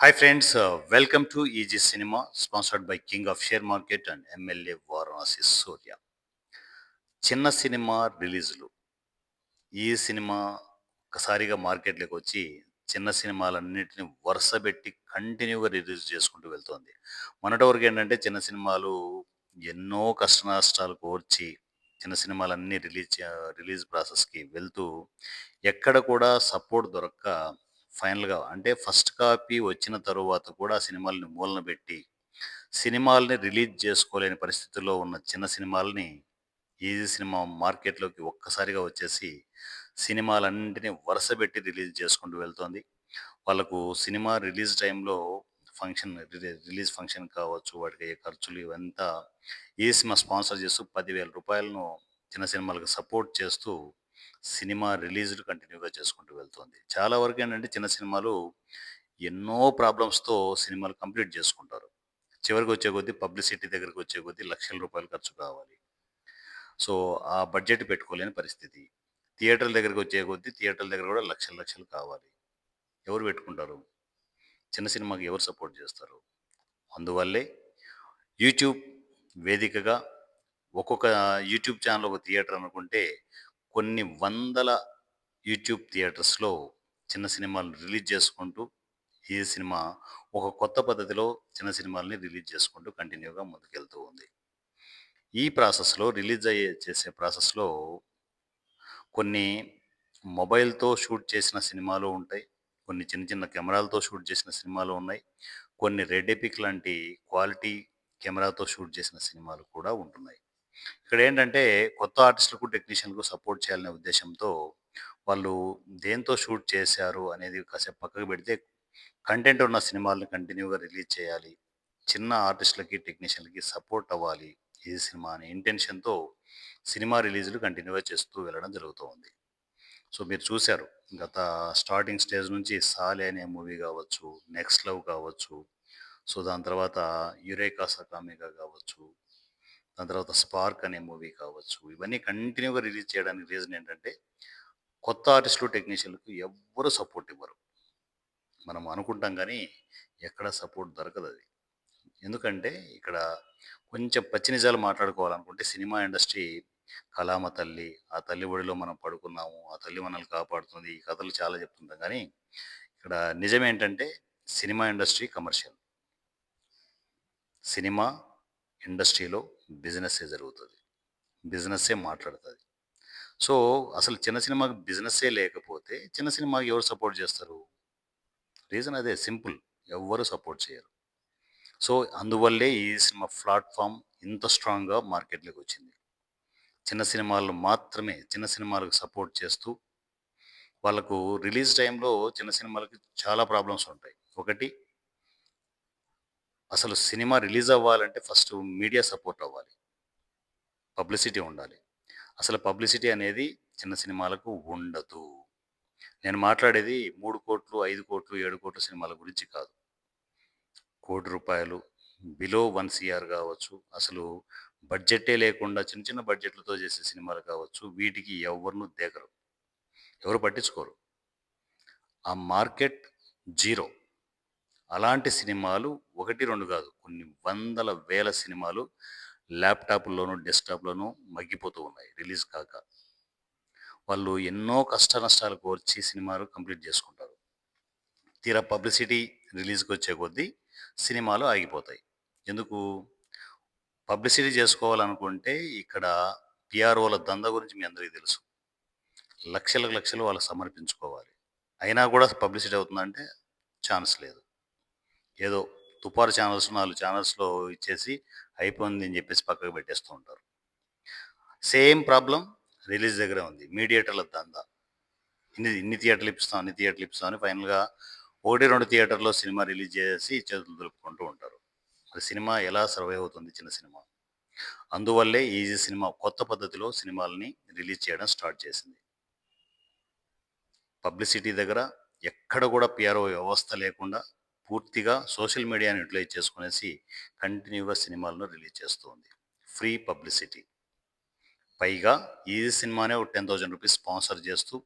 Hi friends welcome to Easy cinema sponsored by king of share market and MLA Varanasi Surya చిన్న cinema రిలీజ్లు. ఈ cinema ఒకసారిగా మార్కెట్లోకి వచ్చి చిన్న సినిమాలన్నింటిని వరుసపెట్టి కంటిన్యూగా రిలీజ్ చేసుకుంటూ వెళ్తోంది. మొన్నటి వరకు ఏంటంటే చిన్న సినిమాలు ఎన్నో కష్ట నష్టాలు కోర్చి చిన్న సినిమాలన్నీ రిలీజ్ రిలీజ్ ప్రాసెస్కి వెళ్తూ ఎక్కడ కూడా సపోర్ట్ దొరక్క ఫైనల్గా అంటే ఫస్ట్ కాపీ వచ్చిన తరువాత కూడా సినిమాల్ని సినిమాలని మూలన పెట్టి సినిమాల్ని రిలీజ్ చేసుకోలేని పరిస్థితుల్లో ఉన్న చిన్న సినిమాలని ఈజీ సినిమా మార్కెట్లోకి ఒక్కసారిగా వచ్చేసి సినిమాలన్నింటినీ వరుసపెట్టి రిలీజ్ చేసుకుంటూ వెళ్తోంది. వాళ్ళకు సినిమా రిలీజ్ టైంలో ఫంక్షన్ రిలీజ్ ఫంక్షన్ కావచ్చు వాటికి అయ్యే ఖర్చులు ఇవంతా ఈ సినిమా స్పాన్సర్ చేస్తూ పదివేల రూపాయలను చిన్న సినిమాలకు సపోర్ట్ చేస్తూ సినిమా రిలీజ్లు కంటిన్యూగా చేసుకుంటూ వెళ్తుంది. చాలా వరకు ఏంటంటే చిన్న సినిమాలు ఎన్నో ప్రాబ్లమ్స్తో సినిమాలు కంప్లీట్ చేసుకుంటారు. చివరికి వచ్చే కొద్దీ పబ్లిసిటీ దగ్గరికి వచ్చే కొద్దీ లక్షల రూపాయలు ఖర్చు కావాలి. సో ఆ బడ్జెట్ పెట్టుకోలేని పరిస్థితి. థియేటర్ల దగ్గరికి వచ్చే కొద్దీ థియేటర్ల దగ్గర కూడా లక్షల లక్షలు కావాలి. ఎవరు పెట్టుకుంటారు? చిన్న సినిమాకి ఎవరు సపోర్ట్ చేస్తారు? అందువల్లే యూట్యూబ్ వేదికగా ఒక్కొక్క యూట్యూబ్ ఛానల్ ఒక థియేటర్ అనుకుంటే కొన్ని వందల యూట్యూబ్ థియేటర్స్లో చిన్న సినిమాలు రిలీజ్ చేసుకుంటూ ఈ సినిమా ఒక కొత్త పద్ధతిలో చిన్న సినిమాల్ని రిలీజ్ చేసుకుంటూ కంటిన్యూగా ముందుకెళ్తూ ఉంది. ఈ ప్రాసెస్లో రిలీజ్ అయ్యే చేసే ప్రాసెస్లో కొన్ని మొబైల్తో షూట్ చేసిన సినిమాలు ఉంటాయి. కొన్ని చిన్న చిన్న కెమెరాలతో షూట్ చేసిన సినిమాలు ఉన్నాయి. కొన్ని రెడ్ ఎపిక్ లాంటి క్వాలిటీ కెమెరాతో షూట్ చేసిన సినిమాలు కూడా ఉంటున్నాయి. ఇక్కడ ఏంటంటే కొత్త ఆర్టిస్టులకు టెక్నీషియన్లకు సపోర్ట్ చేయాలనే ఉద్దేశంతో వాళ్ళు దేంతో షూట్ చేశారు అనేది కాసేపు పక్కకు పెడితే కంటెంట్ ఉన్న సినిమాలను కంటిన్యూగా రిలీజ్ చేయాలి. చిన్న ఆర్టిస్టులకి టెక్నీషియన్లకి సపోర్ట్ అవ్వాలి. ఈ సినిమా అనే ఇంటెన్షన్తో సినిమా రిలీజులు కంటిన్యూగా చేస్తూ వెళ్ళడం జరుగుతూ ఉంది సో మీరు చూశారు. గత స్టార్టింగ్ స్టేజ్ నుంచి సాలే అనే మూవీ కావచ్చు నెక్స్ట్ లవ్ కావచ్చు సో దాని తర్వాత యురేకా సకామిగా కావచ్చు దాని తర్వాత స్పార్క్ అనే మూవీ కావచ్చు ఇవన్నీ కంటిన్యూగా రిలీజ్ చేయడానికి రీజన్ ఏంటంటే కొత్త ఆర్టిస్టులు టెక్నీషియన్లకు ఎవ్వరు సపోర్ట్ ఇవ్వరు. మనం అనుకుంటాం కానీ ఎక్కడ సపోర్ట్ దొరకదు అది. ఎందుకంటే ఇక్కడ కొంచెం పచ్చి నిజాలు మాట్లాడుకోవాలనుకుంటే సినిమా ఇండస్ట్రీ కళామ తల్లి ఆ తల్లి ఒడిలో మనం పడుకున్నాము ఆ తల్లి మనల్ని కాపాడుతుంది ఈ కథలు చాలా చెప్తుంటాం కానీ ఇక్కడ నిజం ఏంటంటే సినిమా ఇండస్ట్రీ కమర్షియల్. సినిమా ఇండస్ట్రీలో బిజినెస్సే జరుగుతుంది. బిజినెస్సే మాట్లాడుతుంది. సో అసలు చిన్న సినిమాకి బిజినెస్సే లేకపోతే చిన్న సినిమాకి ఎవరు సపోర్ట్ చేస్తారు? రీజన్ అదే సింపుల్. ఎవ్వరు సపోర్ట్ చేయరు. సో అందువల్లే ఈ సినిమా ప్లాట్ఫామ్ ఇంత స్ట్రాంగ్గా మార్కెట్లోకి వచ్చింది. చిన్న సినిమాలు మాత్రమే చిన్న సినిమాలకు సపోర్ట్ చేస్తూ వాళ్ళకు రిలీజ్ టైంలో చిన్న సినిమాలకు చాలా ప్రాబ్లమ్స్ ఉంటాయి. ఒకటి అసలు సినిమా రిలీజ్ అవ్వాలంటే ఫస్ట్ మీడియా సపోర్ట్ అవ్వాలి. పబ్లిసిటీ ఉండాలి. అసలు పబ్లిసిటీ అనేది చిన్న సినిమాలకు ఉండదు. నేను మాట్లాడేది మూడు కోట్లు ఐదు కోట్లు ఏడు కోట్ల సినిమాల గురించి కాదు. కోటి రూపాయలు బిలో వన్ సిఆర్ కావచ్చు అసలు బడ్జెటే లేకుండా చిన్న చిన్న బడ్జెట్లతో చేసే సినిమాలు కావచ్చు వీటికి ఎవరిను దేగరు ఎవరు పట్టించుకోరు. ఆ మార్కెట్ జీరో. అలాంటి సినిమాలు ఒకటి రెండు కాదు. కొన్ని వందల వేల సినిమాలు ల్యాప్టాప్లోనూ డెస్క్టాప్లోనూ మగ్గిపోతూ ఉన్నాయి. రిలీజ్ కాక వాళ్ళు ఎన్నో కష్ట నష్టాలు కోర్చి సినిమాలు కంప్లీట్ చేసుకుంటారు. తీరా పబ్లిసిటీ రిలీజ్కి వచ్చే కొద్దీ సినిమాలు ఆగిపోతాయి. ఎందుకు? పబ్లిసిటీ చేసుకోవాలనుకుంటే ఇక్కడ పిఆర్ఓల దంద గురించి మీ అందరికీ తెలుసు. లక్షలకు లక్షలు వాళ్ళు సమర్పించుకోవాలి. అయినా కూడా పబ్లిసిటీ అవుతుందంటే ఛాన్స్ లేదు. ఏదో తుపారు ఛానల్స్ నాలుగు ఛానల్స్లో ఇచ్చేసి అయిపోయింది అని చెప్పేసి పక్కకు పెట్టేస్తూ ఉంటారు. సేమ్ ప్రాబ్లం రిలీజ్ దగ్గర ఉంది. మీడియేటర్ల దందా. ఇన్ని ఇన్ని థియేటర్లు ఇప్పిస్తాం అన్ని థియేటర్లు ఇప్పిస్తాం అని ఫైనల్గా ఒకటి రెండు థియేటర్లో సినిమా రిలీజ్ చేసి చేతులు దులుపుకుంటూ ఉంటారు. అది సినిమా ఎలా సర్వైవ్ అవుతుంది చిన్న సినిమా? అందువల్లే ఈజీ సినిమా కొత్త పద్ధతిలో సినిమాలని రిలీజ్ చేయడం స్టార్ట్ చేసింది. పబ్లిసిటీ దగ్గర ఎక్కడ కూడా పిఆర్ఓ వ్యవస్థ లేకుండా పూర్తిగా సోషల్ మీడియాని యూటిలైజ్ చేసుకునేసి కంటిన్యూగా సినిమాలను రిలీజ్ చేస్తుంది. Free publicity. పైగా ఈ సినిమానే ఒక టెన్ థౌజండ్ రూపీస్ స్పాన్సర్ చేస్తూ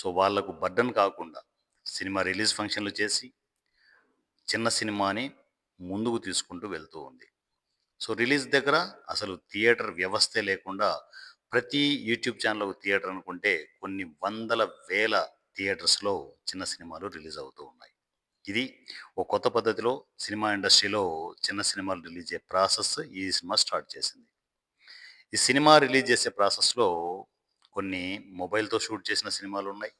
సో వాళ్ళకు బర్డన్ కాకుండా సినిమా రిలీజ్ ఫంక్షన్లు చేసి చిన్న సినిమాని ముందుకు తీసుకుంటూ వెళ్తూ ఉంది. సో రిలీజ్ దగ్గర అసలు థియేటర్ వ్యవస్థే లేకుండా ప్రతి యూట్యూబ్ ఛానల్ ఒక థియేటర్ అనుకుంటే కొన్ని వందల వేల థియేటర్స్లో చిన్న సినిమాలు రిలీజ్ అవుతూ ఉన్నాయి. ఇది ఒక కొత్త పద్ధతిలో సినిమా ఇండస్ట్రీలో చిన్న సినిమాలు రిలీజ్ చేసే ప్రాసెస్ ఈ సినిమా స్టార్ట్ చేసింది. ఈ సినిమా రిలీజ్ చేసే ప్రాసెస్లో కొన్ని మొబైల్తో షూట్ చేసిన సినిమాలు ఉన్నాయి.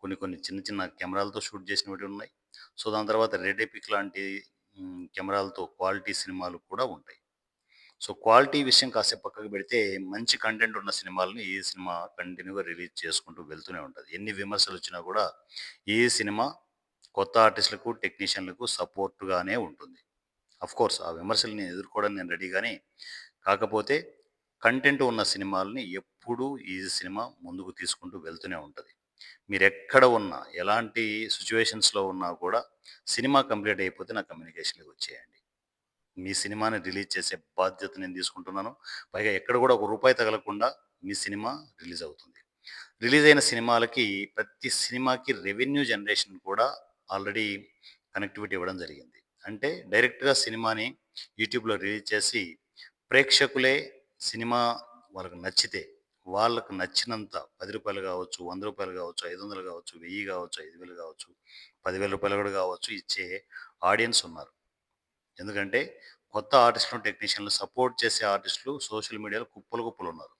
కొన్ని కొన్ని చిన్న చిన్న కెమెరాలతో షూట్ చేసినవి ఉన్నాయి. సో దాని తర్వాత రెడ్ ఎపిక్ లాంటి కెమెరాలతో క్వాలిటీ సినిమాలు కూడా ఉంటాయి. సో క్వాలిటీ విషయం కాసేపు పక్కకు పెడితే మంచి కంటెంట్ ఉన్న సినిమాలని ఈ సినిమా కంటిన్యూగా రిలీజ్ చేసుకుంటూ వెళ్తూనే ఉంటుంది. ఎన్ని విమర్శలు వచ్చినా కూడా ఈ సినిమా కొత్త ఆర్టిస్టులకు టెక్నీషియన్లకు సపోర్ట్గానే ఉంటుంది. కోర్స్ ఆ విమర్శల్ని ఎదుర్కోవడం నేను రెడీ కానీ కాకపోతే కంటెంట్ ఉన్న సినిమాలని ఎప్పుడూ ఈ సినిమా ముందుకు తీసుకుంటూ వెళ్తూనే ఉంటుంది. మీరు ఎక్కడ ఉన్నా ఎలాంటి సిచ్యువేషన్స్లో ఉన్నా కూడా సినిమా కంప్లీట్ అయిపోతే నా కమ్యూనికేషన్కి వచ్చేయండి. మీ సినిమాని రిలీజ్ చేసే బాధ్యత నేను తీసుకుంటున్నాను. పైగా ఎక్కడ కూడా ఒక రూపాయి తగలకుండా మీ సినిమా రిలీజ్ అవుతుంది. రిలీజ్ అయిన సినిమాలకి ప్రతి సినిమాకి రెవెన్యూ జనరేషన్ కూడా ఆల్రెడీ కనెక్టివిటీ ఇవ్వడం జరిగింది. అంటే డైరెక్ట్గా సినిమాని యూట్యూబ్లో రిలీజ్ చేసి ప్రేక్షకులే సినిమా వాళ్ళకి నచ్చితే వాళ్ళకు నచ్చినంత పది రూపాయలు కావచ్చు వంద రూపాయలు కావచ్చు ఐదు వందలు కావచ్చు వెయ్యి కావచ్చు ఐదు వేలు కావచ్చు పదివేల రూపాయలు కూడా కావచ్చు ఇచ్చే ఆడియన్స్ ఉన్నారు. ఎందుకంటే కొత్త ఆర్టిస్టులు టెక్నీషియన్లు సపోర్ట్ చేసే ఆర్టిస్టులు సోషల్ మీడియాలో కుప్పలు కుప్పలు ఉన్నారు.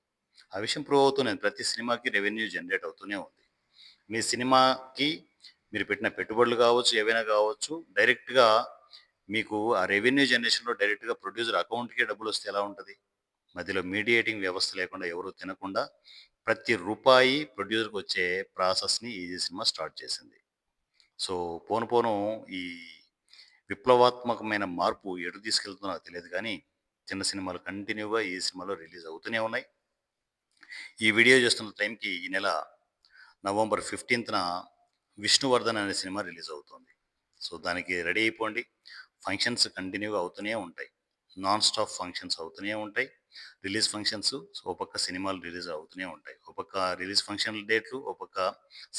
ఆ విషయం ప్రూవ్ అవుతూనే ప్రతి సినిమాకి రెవెన్యూ జనరేట్ అవుతూనే ఉంది. మీ సినిమాకి మీరు పెట్టిన పెట్టుబడులు కావచ్చు ఏవైనా కావచ్చు డైరెక్ట్గా మీకు ఆ రెవెన్యూ జనరేషన్లో డైరెక్ట్గా ప్రొడ్యూసర్ అకౌంట్కి డబ్బులు వస్తే ఎలా ఉంటుంది? మధ్యలో మీడియేటింగ్ వ్యవస్థ లేకుండా ఎవరు తినకుండా ప్రతి రూపాయి ప్రొడ్యూసర్కి వచ్చే ప్రాసెస్ని ఈ సినిమా స్టార్ట్ చేసింది. సో పోను పోను ఈ విప్లవాత్మకమైన మార్పు ఎటు తీసుకెళ్తుందో నాకు తెలియదు కానీ చిన్న సినిమాలు కంటిన్యూగా ఈ సినిమాలో రిలీజ్ అవుతూనే ఉన్నాయి. ఈ వీడియో చేస్తున్న టైంకి ఈ నెల నవంబర్ ఫిఫ్టీన్త్న విష్ణువర్ధన్ అనే సినిమా రిలీజ్ అవుతుంది. సో దానికి రెడీ అయిపోండి. ఫంక్షన్స్ కంటిన్యూగా అవుతూనే ఉంటాయి. నాన్ స్టాప్ ఫంక్షన్స్ అవుతూనే ఉంటాయి. రిలీజ్ ఫంక్షన్స్ ఓ పక్క సినిమాలు రిలీజ్ అవుతూనే ఉంటాయి. ఓ పక్క రిలీజ్ ఫంక్షన్ డేట్లు ఓ పక్క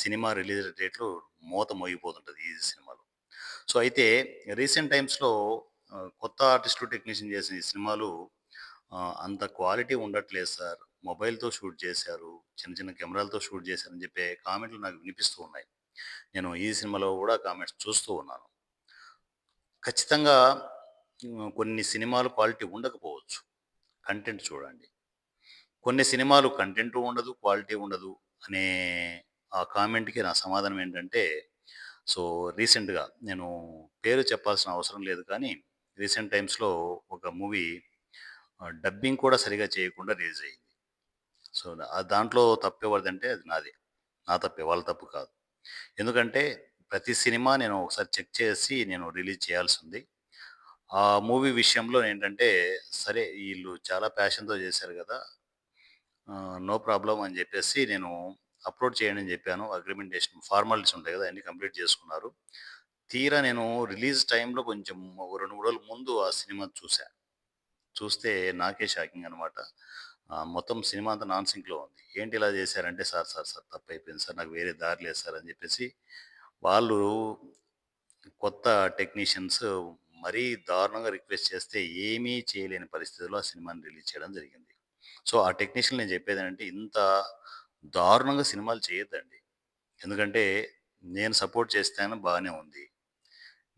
సినిమా రిలీజ్ డేట్లు మూత మోగిపోతుంటుంది ఈ సినిమాలు. సో అయితే రీసెంట్ టైమ్స్లో కొత్త ఆర్టిస్టు టెక్నీషియన్ చేసిన ఈ సినిమాలు అంత క్వాలిటీ ఉండట్లేదు సార్. మొబైల్తో షూట్ చేశారు చిన్న చిన్న కెమెరాలతో షూట్ చేశారని చెప్పే కామెంట్లు నాకు వినిపిస్తూ ఉన్నాయి. నేను ఈ సినిమాలో కూడా కామెంట్స్ చూస్తూ ఉన్నాను. ఖచ్చితంగా కొన్ని సినిమాలు క్వాలిటీ ఉండకపోవచ్చు. కంటెంట్ చూడండి. కొన్ని సినిమాలు కంటెంట్ ఉండదు క్వాలిటీ ఉండదు అనే ఆ కామెంట్కి నా సమాధానం ఏంటంటే సో రీసెంట్గా నేను పేరు చెప్పాల్సిన అవసరం లేదు కానీ రీసెంట్ టైమ్స్లో ఒక మూవీ డబ్బింగ్ కూడా సరిగా చేయకుండా రిలీజ్ అయ్యింది సో దాంట్లో తప్పేవారిదంటే అది నాదే. నా తప్పే వాళ్ళ తప్పు కాదు. ఎందుకంటే ప్రతి సినిమా నేను ఒకసారి చెక్ చేసి నేను రిలీజ్ చేయాల్సి ఉంది. ఆ మూవీ విషయంలో ఏంటంటే సరే వీళ్ళు చాలా ప్యాషన్తో చేశారు కదా నో ప్రాబ్లం అని చెప్పేసి నేను అప్లోడ్ చేయండి అని చెప్పాను. అగ్రిమెంటేషన్ ఫార్మాలిటీస్ ఉంటాయి కదా అన్ని కంప్లీట్ చేసుకున్నారు. తీరా నేను రిలీజ్ టైంలో కొంచెం రెండు మూడు రోజుల ముందు ఆ సినిమా చూశాను చూస్తే నాకే షాకింగ్ అనమాట మొత్తం సినిమా అంతా నాన్ సింక్లో ఉంది. ఏంటి ఇలా చేశారంటే సార్ సార్ సార్ తప్పు అయిపోయింది సార్ నాకు వేరే దారి లేదు సార్ అని చెప్పేసి వాళ్ళు కొత్త టెక్నీషియన్స్ మరీ దారుణంగా రిక్వెస్ట్ చేస్తే ఏమీ చేయలేని పరిస్థితిలో ఆ సినిమాని రిలీజ్ చేయడం జరిగింది. సో ఆ టెక్నీషియన్ నేను చెప్పేది ఏంటంటే ఇంత దారుణంగా సినిమాలు చేయొద్దండి. ఎందుకంటే నేను సపోర్ట్ చేస్తాను బాగానే ఉంది.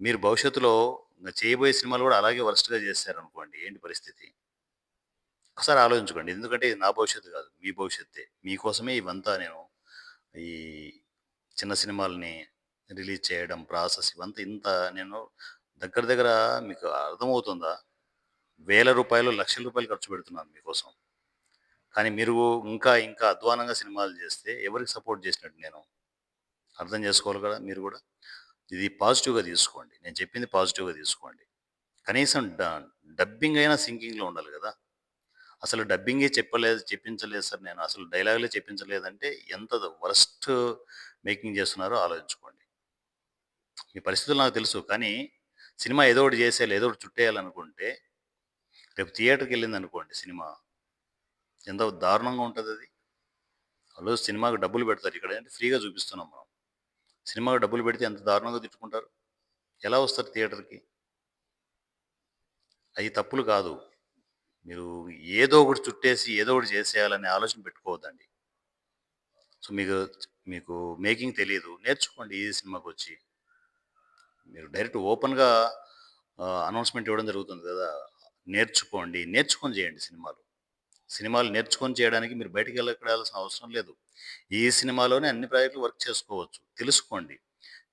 మీరు భవిష్యత్తులో ఇంకా చేయబోయే సినిమాలు కూడా అలాగే వరస్ట్గా చేశారనుకోండి ఏంటి పరిస్థితి? ఒకసారి ఆలోచించుకోండి. ఎందుకంటే ఇది నా భవిష్యత్తు కాదు. మీ భవిష్యత్తే. మీకోసమే ఇవంతా నేను ఈ చిన్న సినిమాలని రిలీజ్ చేయడం ప్రాసెస్ ఇవంతా ఇంత నేను దగ్గర దగ్గర మీకు అర్థమవుతుందా? వేల రూపాయలు లక్షల రూపాయలు ఖర్చు పెడుతున్నాను మీకోసం. కానీ మీరు ఇంకా ఇంకా అధ్వానంగా సినిమాలు చేస్తే ఎవరికి సపోర్ట్ చేసినట్టు నేను అర్థం చేసుకోవాలి కదా మీరు కూడా? ఇది పాజిటివ్గా తీసుకోండి. నేను చెప్పింది పాజిటివ్గా తీసుకోండి. కనీసం డ- డబ్బింగ్ అయినా సింకింగ్లో ఉండాలి కదా? అసలు డబ్బింగే చెప్పలేదు చెప్పించలేదు సార్ నేను. అసలు డైలాగులే చెప్పించలేదంటే ఎంత వరస్ట్ మేకింగ్ చేస్తున్నారో ఆలోచించుకోండి. మీ పరిస్థితులు నాకు తెలుసు. కానీ సినిమా ఏదో ఒకటి చేసేయాలి ఏదో ఒకటి చుట్టేయాలనుకుంటే రేపు థియేటర్కి వెళ్ళింది అనుకోండి సినిమా ఎంత దారుణంగా ఉంటుంది అది. వాళ్ళు సినిమాకు డబ్బులు పెడతారు ఇక్కడ. అంటే ఫ్రీగా చూపిస్తున్నాం మనం. సినిమాకు డబ్బులు పెడితే ఎంత దారుణంగా తిట్టుకుంటారు? ఎలా వస్తారు థియేటర్‌కి? అవి తప్పులు కాదు. మీరు ఏదో ఒకటి చుట్టేసి, ఏదో ఒకటి చేసేయాలనే ఆలోచన పెట్టుకోవద్దండి. సో, మీకు మీకు మేకింగ్ తెలియదు నేర్చుకోండి ఈ సినిమాకి వచ్చి మీరు డైరెక్ట్ ఓపెన్‌గా అనౌన్స్‌మెంట్ ఇవ్వడం జరుగుతుంది కదా నేర్చుకోండి. నేర్చుకొని చేయండి సినిమాలు. సినిమాలు నేర్చుకొని చేయడానికి మీరు బయటికి బయటికెళ్ళక్కడాల్సిన అవసరం లేదు. ఈ సినిమాలోనే అన్ని ప్రాజెక్టులు వర్క్ చేసుకోవచ్చు. తెలుసుకోండి.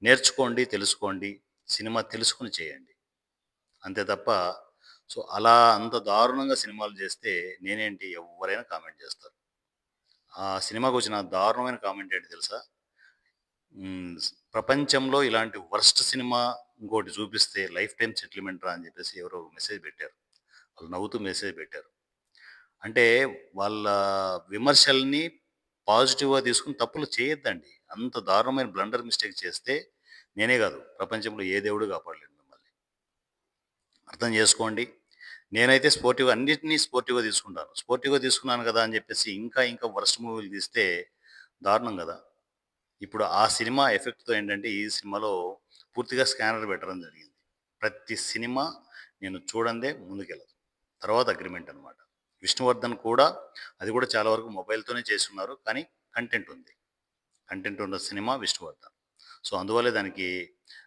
నేర్చుకోండి, తెలుసుకోండి. సినిమా తెలుసుకొని చేయండి. అంతే తప్ప సో, అలా అంత దారుణంగా సినిమాలు చేస్తే నేనేంటి ఎవరైనా కామెంట్ చేస్తారు. ఆ సినిమాకు వచ్చిన దారుణమైన కామెంట్ ఏంటి తెలుసా? ప్రపంచంలో ఇలాంటి వర్స్ట్ సినిమా ఇంకోటి చూపిస్తే లైఫ్ టైం సెటిల్మెంట్ రా అని చెప్పేసి ఎవరో మెసేజ్ పెట్టారు. వాళ్ళు నవ్వుతూ మెసేజ్ పెట్టారు. అంటే వాళ్ళ విమర్శల్ని పాజిటివ్‌గా తీసుకొని తప్పులు చేయొద్దండి. అంత దారుణమైన బ్లండర్ మిస్టేక్ చేస్తే నేనే కాదు ప్రపంచంలో ఏ దేవుడు కాపాడలేడు అర్థం చేసుకోండి. నేనైతే స్పోర్టివ్‌గా అన్నింటినీ స్పోర్టివ్‌గా తీసుకుంటాను. స్పోర్టివ్‌గా తీసుకున్నాను కదా అని చెప్పేసి ఇంకా ఇంకా వరస్ట్ మూవీలు తీస్తే దారుణం కదా! ఇప్పుడు ఆ సినిమా ఎఫెక్ట్‌తో ఏంటంటే ఈ సినిమాలో పూర్తిగా స్కానర్ పెట్టడం జరిగింది. ప్రతి సినిమా నేను చూడందే ముందుకెళ్ళదు. తర్వాత అగ్రిమెంట్ అనమాట. విష్ణువర్ధన్ కూడా అది కూడా చాలా వరకు మొబైల్‌తోనే చేస్తున్నారు కానీ కంటెంట్ ఉంది. కంటెంట్ ఉన్న సినిమా విష్ణువర్ధన్. సో, అందువల్లే దానికి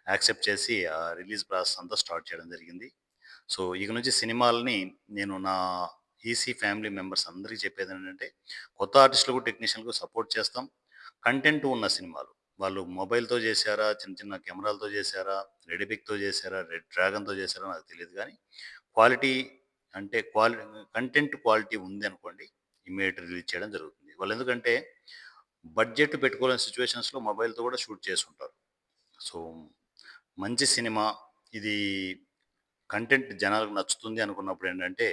యాక్సెప్ట్ చేసి ఆ రిలీజ్ ప్రాసెస్ అంతా స్టార్ట్ చేయడం జరిగింది. సో, ఇక నుంచి సినిమాలని నేను నా ఈసీ ఫ్యామిలీ మెంబర్స్ అందరికీ చెప్పేది ఏంటంటే కొత్త ఆర్టిస్టులకు, టెక్నీషియన్‌లకు సపోర్ట్ చేస్తాం. కంటెంట్ ఉన్న సినిమాలు. వాళ్ళు మొబైల్‌తో చేశారా, చిన్న చిన్న కెమెరాలతో చేశారా, రెడ్ పిక్‌తో చేశారా, రెడ్ డ్రాగన్‌తో చేశారా నాకు తెలియదు కానీ క్వాలిటీ అంటే క్వాలి కంటెంట్ క్వాలిటీ ఉంది అనుకోండి ఇమీడియట్ రిలీజ్ చేయడం జరుగుతుంది. వాళ్ళు ఎందుకంటే బడ్జెట్ పెట్టుకోలేని సిచ్యువేషన్స్లో మొబైల్‌తో కూడా షూట్ చేసుంటారు. సో, మంచి సినిమా ఇది కంటెంట్ జనాలకు నచ్చుతుంది అనుకున్నప్పుడు ఏంటంటే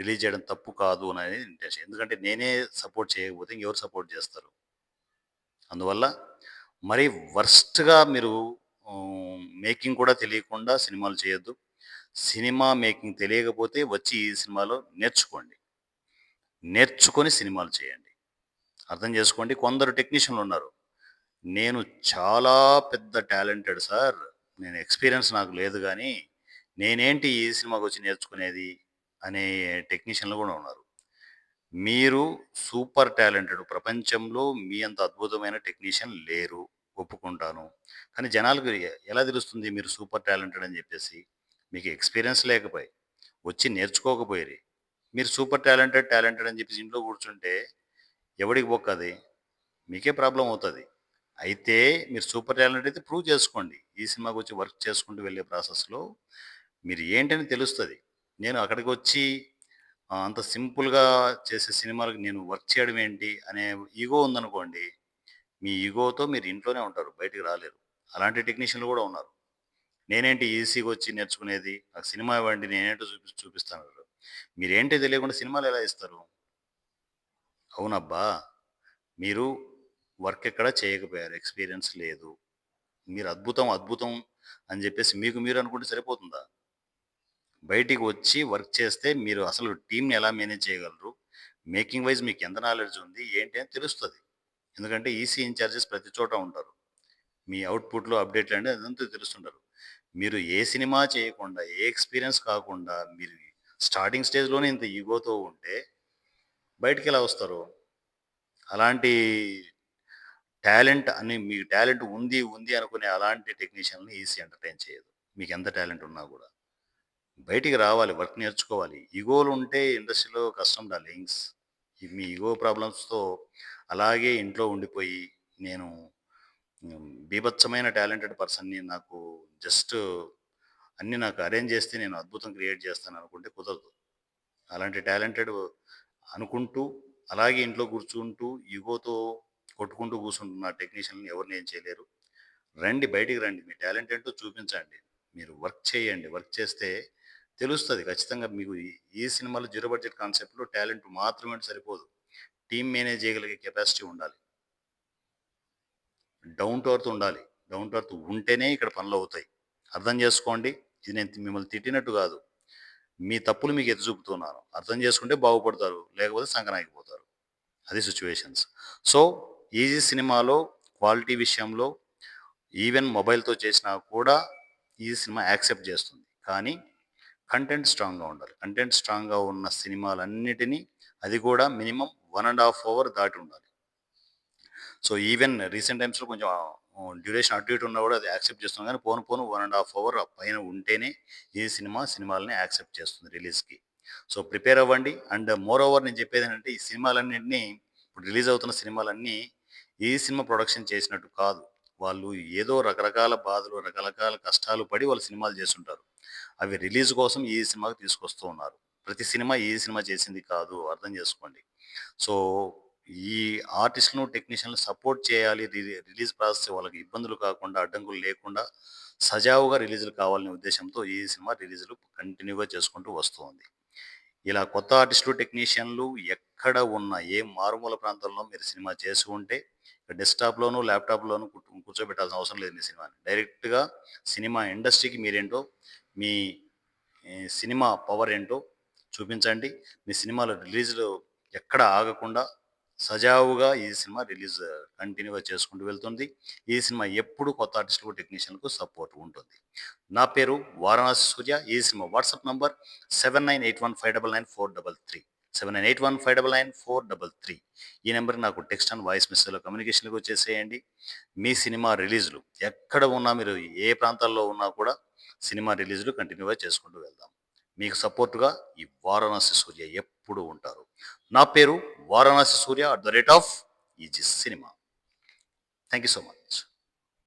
రిలీజ్ చేయడం తప్పు కాదు అనేది ఇంటెన్షన్. ఎందుకంటే నేనే సపోర్ట్ చేయకపోతే ఇంకెవరు సపోర్ట్ చేస్తారు? అందువల్ల మరీ వర్స్ట్‌గా మీరు మేకింగ్ కూడా తెలియకుండా సినిమాలు చేయొద్దు. సినిమా మేకింగ్ తెలియకపోతే వచ్చి ఈ సినిమాలో నేర్చుకోండి. నేర్చుకొని సినిమాలు చేయండి. అర్థం చేసుకోండి. కొందరు టెక్నీషియన్లు ఉన్నారు నేను చాలా పెద్ద టాలెంటెడ్ సార్. నేను ఎక్స్‌పీరియన్స్ నాకు లేదు కానీ నేనేంటి ఈ సినిమాకి వచ్చి నేర్చుకునేది అనే టెక్నీషియన్‌లు కూడా ఉన్నారు. మీరు సూపర్ టాలెంటెడ్. ప్రపంచంలో మీ అంత అద్భుతమైన టెక్నీషియన్ లేరు. ఒప్పుకుంటాను. కానీ జనాలకు ఎలా తెలుస్తుంది మీరు సూపర్ టాలెంటెడ్ అని చెప్పేసి? మీకు ఎక్స్‌పీరియన్స్ లేకపోయి వచ్చి నేర్చుకోకపోయి మీరు సూపర్ టాలెంటెడ్, టాలెంటెడ్ అని చెప్పేసి ఇంట్లో కూర్చుంటే ఎవడికి బొక్కది? మీకే ప్రాబ్లం అవుతుంది అయితే మీరు సూపర్ టాలెంట్ అయితే ప్రూవ్ చేసుకోండి. ఈ సినిమాకొచ్చి వర్క్ చేసుకుంటూ వెళ్ళే ప్రాసెస్‌లో మీరు ఏంటని తెలుస్తుంది నేను అక్కడికి వచ్చి అంత సింపుల్‌గా చేసే సినిమాలకి నేను వర్క్ చేయడం ఏంటి అనే ఈగో ఉందనుకోండి, మీ ఈగోతో మీరు ఇంట్లోనే ఉంటారు. బయటికి రాలేరు. అలాంటి టెక్నీషియన్‌లు కూడా ఉన్నారు. నేనేంటి ఈసీగొచ్చి నేర్చుకునేది? నాకు సినిమా ఇవ్వండి నేనేంటో చూపి చూపిస్తాను మీరేంటో తెలియకుండా సినిమాలు ఎలా ఇస్తారు? అవునబ్బా! మీరు వర్క్ ఎక్కడ చేయకపోయారు. ఎక్స్‌పీరియన్స్ లేదు. మీరు అద్భుతం, అద్భుతం అని చెప్పేసి మీకు మీరు అనుకుంటే సరిపోతుందా? బయటికి వచ్చి వర్క్ చేస్తే మీరు అసలు టీంని ఎలా మేనేజ్ చేయగలరు? మేకింగ్ వైస్ మీకు ఎంత నాలెడ్జ్ ఉంది? ఏంటి అని తెలుస్తుంది ఎందుకంటే ఈసీ ఇన్ఛార్జెస్ ప్రతి చోట ఉంటారు. మీ అవుట్‌పుట్‌లో అప్డేట్‌లు అంటే అదంతా తెలుస్తుంటారు. మీరు ఏ సినిమా చేయకుండా, ఏ ఎక్స్‌పీరియన్స్ కాకుండా మీరు స్టార్టింగ్ స్టేజ్‌లోనే ఇంత ఈగోతో ఉంటే బయటికి ఎలా వస్తారు? అలాంటి టాలెంట్ అని మీకు టాలెంట్ ఉంది, ఉంది అనుకునే అలాంటి టెక్నీషియన్ని ఈసీ ఎంటర్‌టైన్ చేయదు. మీకు ఎంత టాలెంట్ ఉన్నా కూడా బయటికి రావాలి. వర్క్ నేర్చుకోవాలి. ఈగోలు ఉంటే ఇండస్ట్రీలో కష్టం డార్లింగ్స్. మీ ఈగో ప్రాబ్లమ్స్‌తో అలాగే ఇంట్లో ఉండిపోయి నేను బీభత్సమైన టాలెంటెడ్ పర్సన్‌ని నాకు జస్ట్ అన్నీ నాకు అరేంజ్ చేస్తే నేను అద్భుతం క్రియేట్ చేస్తాను అనుకుంటే కుదరదు. అలాంటి టాలెంటెడ్ అనుకుంటూ, అలాగే ఇంట్లో కూర్చుంటూ, ఈగోతో కొట్టుకుంటూ కూర్చుంటున్న టెక్నీషియన్‌లని ఎవరిని ఏం చేయలేరు. రండి బయటికి రండి. మీ టాలెంట్ ఏంటో చూపించండి. మీరు వర్క్ చేయండి. వర్క్ చేస్తే తెలుస్తుంది ఖచ్చితంగా మీకు ఈ ఈ సినిమాలో జీరో బడ్జెట్ కాన్సెప్ట్‌లో టాలెంట్ మాత్రమే సరిపోదు. టీమ్ మేనేజ్ చేయగలిగే కెపాసిటీ ఉండాలి. డౌన్ టు అర్త్ ఉండాలి. డౌన్ టు అర్త్ ఉంటేనే ఇక్కడ పనులు అవుతాయి అర్థం చేసుకోండి. ఇది నేను మిమ్మల్ని తిట్టినట్టు కాదు. మీ తప్పులు మీకు ఎత్తి చూపుతున్నాను. అర్థం చేసుకుంటే బాగుపడతారు. లేకపోతే సంకనాగిపోతారు అది సిచ్యువేషన్స్ సో, ఈజీ సినిమాలో క్వాలిటీ విషయంలో ఈవెన్ మొబైల్‌తో చేసినా కూడా ఈ సినిమా యాక్సెప్ట్ చేస్తుంది కానీ కంటెంట్ స్ట్రాంగ్గా ఉండాలి. కంటెంట్ స్ట్రాంగ్గా ఉన్న సినిమాలన్నిటినీ అది కూడా minimum one and half hour దాటి ఉండాలి. సో ఈవెన్ రీసెంట్ టైమ్స్లో కొంచెం డ్యూరేషన్ అటు ఇటు ఉన్నా కూడా అది యాక్సెప్ట్ చేస్తున్నాం. కానీ పోను పోను వన్ అండ్ హాఫ్ అవర్ పైన ఉంటేనే ఈ సినిమా సినిమాలని యాక్సెప్ట్ చేస్తుంది రిలీజ్కి. సో ప్రిపేర్ అవ్వండి. అండ్ మోర్ ఓవర్ నేను చెప్పేది ఏంటంటే ఈ సినిమాలన్నింటినీ ఇప్పుడు రిలీజ్ అవుతున్న సినిమాలన్నీ ఈ సినిమా ప్రొడక్షన్ చేసినట్టు కాదు. వాళ్ళు ఏదో రకరకాల బాధలు రకరకాల కష్టాలు పడి వాళ్ళు సినిమాలు చేస్తుంటారు. అవి రిలీజ్ కోసం ఈ సినిమాకి తీసుకొస్తూ ఉన్నారు? ప్రతి సినిమా ఈ సినిమా చేసింది కాదు అర్థం చేసుకోండి. సో ఈ ఆర్టిస్టులను టెక్నీషియన్లు సపోర్ట్ చేయాలి రిలీ- రిలీజ్ ప్రాసెస్ వాళ్ళకి ఇబ్బందులు కాకుండా అడ్డంకులు లేకుండా సజావుగా రిలీజులు కావాలనే ఉద్దేశంతో ఈ సినిమా రిలీజులు కంటిన్యూగా చేసుకుంటూ వస్తుంది. ఇలా కొత్త ఆర్టిస్టులు టెక్నీషియన్లు ఎక్కడ ఉన్న ఏ మారుమూల ప్రాంతంలో మీరు సినిమా చేసి ఉంటే డెస్క్టాప్లోను ల్యాప్టాప్లోను కూర్చోబెట్టాల్సిన అవసరం లేదు మీ సినిమాని. డైరెక్ట్గా సినిమా ఇండస్ట్రీకి మీరేంటో మీ సినిమా పవర్ ఏంటో చూపించండి. మీ సినిమాలో రిలీజ్లు ఎక్కడ ఆగకుండా సజావుగా ఈ సినిమా రిలీజ్ కంటిన్యూగా చేసుకుంటూ వెళ్తుంది. ఈ సినిమా ఎప్పుడు కొత్త ఆర్టిస్టులకు టెక్నీషియన్లకు సపోర్ట్ ఉంటుంది. నా పేరు వారణాసి సూర్య. ఈ cinema WhatsApp number seven nine eight one five double nine four double three. Seven nine eight one five double nine four double three. ఈ నెంబర్కి నాకు టెక్స్ట్ అండ్ వాయిస్ మెసేజ్లో కమ్యూనికేషన్కి వచ్చేసేయండి. మీ సినిమా రిలీజ్లు ఎక్కడ ఉన్నా మీరు ఏ ప్రాంతాల్లో ఉన్నా కూడా సినిమా రిలీజ్లు కంటిన్యూగా చేసుకుంటూ వెళ్దాం. మీకు సపోర్టుగా ఈ వారణాసి సూర్య ఎప్పుడు ఉంటారు. నా పేరు Varanasi Surya at the rate of Easy cinema. Thank you so much